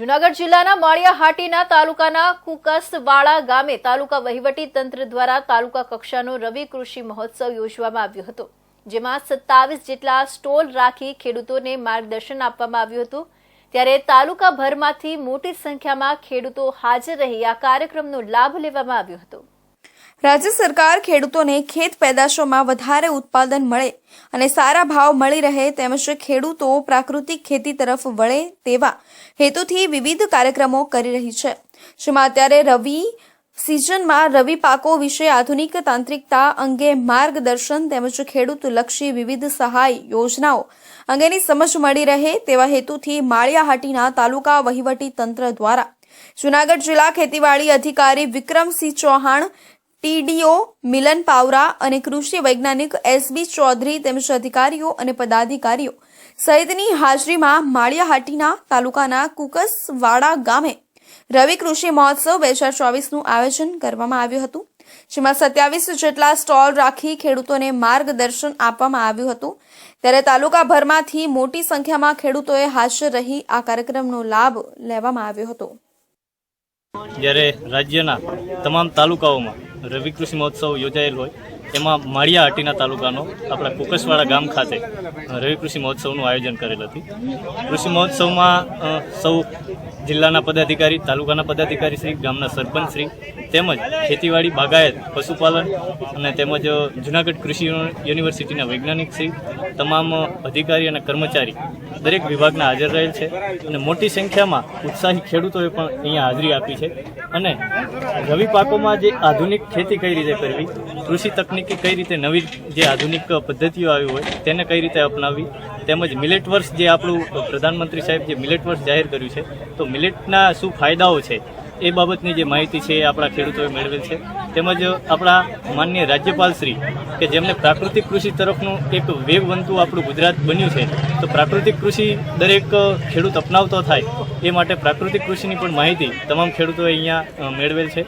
જુનાગઢ જિલ્લાના માળિયાહાટીના તાલુકાના કુકસવાળા ગામે તાલુકા વહીવટી તંત્ર દ્વારા તાલુકા કક્ષાનો રવિ કૃષિ મહોત્સવ યોજવામાં આવ્યો હતો, જેમાં સત્તાવીસ જેટલા સ્ટોલ રાખી ખેડૂતોને માર્ગદર્શન આપવામાં આવ્યું હતું. ત્યારે તાલુકાભરમાંથી મોટી સંખ્યામાં ખેડૂતો હાજર રહી આ કાર્યક્રમનો લાભ લેવામાં આવ્યો હતો. રાજ્ય સરકાર ખેડૂતોને ખેત પેદાશોમાં વધારે ઉત્પાદન મળે અને સારા ભાવ મળી રહે તેમજ ખેડૂતો પ્રાકૃતિક ખેતી તરફ વળે તેવા હેતુથી વિવિધ કાર્યક્રમો કરી રહી છે. જેમાં અત્યારે રવિ સિઝનમાં રવિ પાકો વિશે આધુનિક તાંત્રિકતા અંગે માર્ગદર્શન તેમજ ખેડૂતલક્ષી વિવિધ સહાય યોજનાઓ અંગેની સમજ મળી રહે તેવા હેતુથી માળિયાહાટીના તાલુકા વહીવટી તંત્ર દ્વારા જુનાગઢ જિલ્લા ખેતીવાડી અધિકારી વિક્રમસિંહ ચૌહાણ ટીડીઓ, મિલન પાવરા અને કૃષિ વૈજ્ઞાનિક એસબી ચૌધરી તેમજ અધિકારીઓ અને પદાધિકારીઓ સહિતની હાજરીમાં માળિયાહાટીના તાલુકાના કુકસવાડા ગામે રવિ કૃષિ મહોત્સવ બે હજાર ચોવીસનું આયોજન કરવામાં આવ્યું હતું, જેમાં સત્યાવીસ જેટલા સ્ટોલ રાખી ખેડૂતોને માર્ગદર્શન આપવામાં આવ્યું હતું. ત્યારે તાલુકાભરમાંથી મોટી સંખ્યામાં ખેડૂતોએ હાજર રહી આ કાર્યક્રમનો લાભ લેવામાં આવ્યો હતો. જ્યારે રાજ્યના તમામ તાલુકાઓમાં રવિ મહોત્સવ યોજાયેલ હોય. એમાં માળિયાહાટીના તાલુકાનો, આપણા કુકસવાડા ગામ ખાતે રવિ કૃષિ મહોત્સવનું આયોજન કરેલ હતું. કૃષિ મહોત્સવમાં સૌ જિલ્લાના પદાધિકારી, તાલુકાના પદાધિકારી શ્રી, ગામના સરપંચ શ્રી, તેમજ ખેતીવાડી, બાગાયત, પશુપાલન અને તેમજ જુનાગઢ કૃષિ યુનિવર્સિટીના વૈજ્ઞાનિક શ્રી, તમામ અધિકારી અને કર્મચારી દરેક વિભાગના હાજર રહેલ છે અને મોટી સંખ્યામાં ઉત્સાહી ખેડૂતોએ પણ અહીંયા હાજરી આપી છે. અને રવિ પાકોમાં જે આધુનિક ખેતી કઈ રીતે કરવી, કૃષિ તકનીકી કઈ રીતે નવી જે આધુનિક પદ્ધતિઓ આવી હોય તેને કઈ રીતે અપનાવવી? તેમજ મિલેટ વર્ષ જે આપણું પ્રધાનમંત્રી સાહેબ જે મિલેટ વર્ષ જાહેર કર્યું છે, તો મિલેટના શું ફાયદાઓ છે? એ બાબતની જે માહિતી છે એ આપણા ખેડૂતોએ મેળવેલ છે. તેમજ આપણા માન્ય રાજ્યપાલ શ્રી કે જેમને પ્રાકૃતિક કૃષિ તરફનું એક વેગવંતું આપણું ગુજરાત બન્યું છે, તો પ્રાકૃતિક કૃષિ દરેક ખેડૂત અપનાવતો થાય એ માટે પ્રાકૃતિક કૃષિની પણ માહિતી તમામ ખેડૂતોએ અહીંયા મેળવેલ છે.